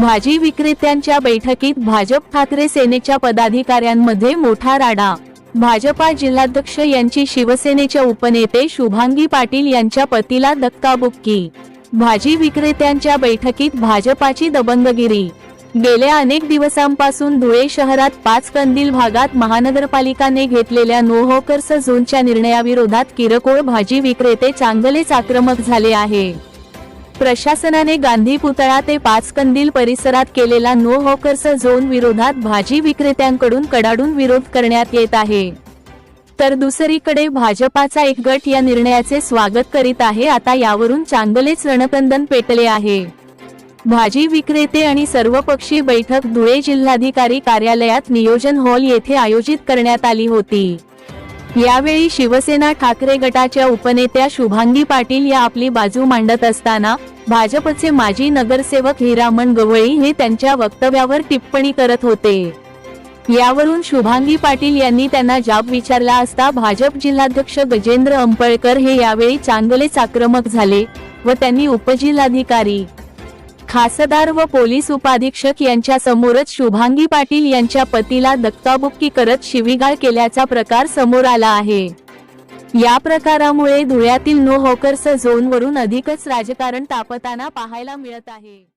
भाजी विक्रेत्यांच्या बैठकीत भाजप ठाकरे सेनेच्या पदाधिकाऱ्यांमध्ये मोठा राडा. भाजपा जिल्हाध्यक्ष यांची शिवसेनेच्या उपनेते शुभांगी पाटील यांच्या पतीला धक्काबुक्की. भाजी विक्रेत्यांच्या बैठकीत भाजपाची दबंगगिरी. गेल्या अनेक दिवसांपासून धुळे शहरात पाच कंदील भागात महानगरपालिकाने घेतलेल्या नो झोनच्या निर्णयाविरोधात किरकोळ भाजी विक्रेते चांगलेच आक्रमक झाले आहे. प्रशासनाने गांधी पुतळा ते पाच कंदील परिसरात केलेला नो हॉकर्स झोन विरोधात भाजी विक्रेत्यांकडून कडाडून विरोध करण्यात येत आहे. तर दुसरीकडे भाजपाचा एक गट या निर्णयाचे स्वागत करीत आहे. आता यावरून चांगलेच रणकंदन पेटले आहे. भाजी विक्रेते आणि सर्वपक्षीय बैठक धुळे जिल्हाधिकारी कार्यालयात नियोजन हॉल येथे आयोजित करण्यात आली होती. यावेळी शिवसेना ठाकरे गटाच्या उपनेत्या शुभांगी पाटील या आपली बाजू मांडत असताना भाजपचे माजी नगरसेवक हिरामण गवळी हे त्यांच्या वक्तव्यावर टिप्पणी करत होते. यावरून शुभांगी पाटील यांनी त्यांना जाब विचारला असता भाजप जिल्हाध्यक्ष गजेंद्र अंपळकर हे यावेळी चांगलेच आक्रमक झाले व त्यांनी उपजिल्हाधिकारी खासदार व पोलीस उपाधीक्षक यांच्या समोरच शुभांगी पाटील यांच्या पतीला धक्काबुक्की करत शिवीगाळ केल्याचा प्रकार समोर आला आहे. या प्रकारामुळे धुळ्यातील नो होकर्स झोनवरून अधिकच राजकारण तापताना पाहायला मिळत आहे.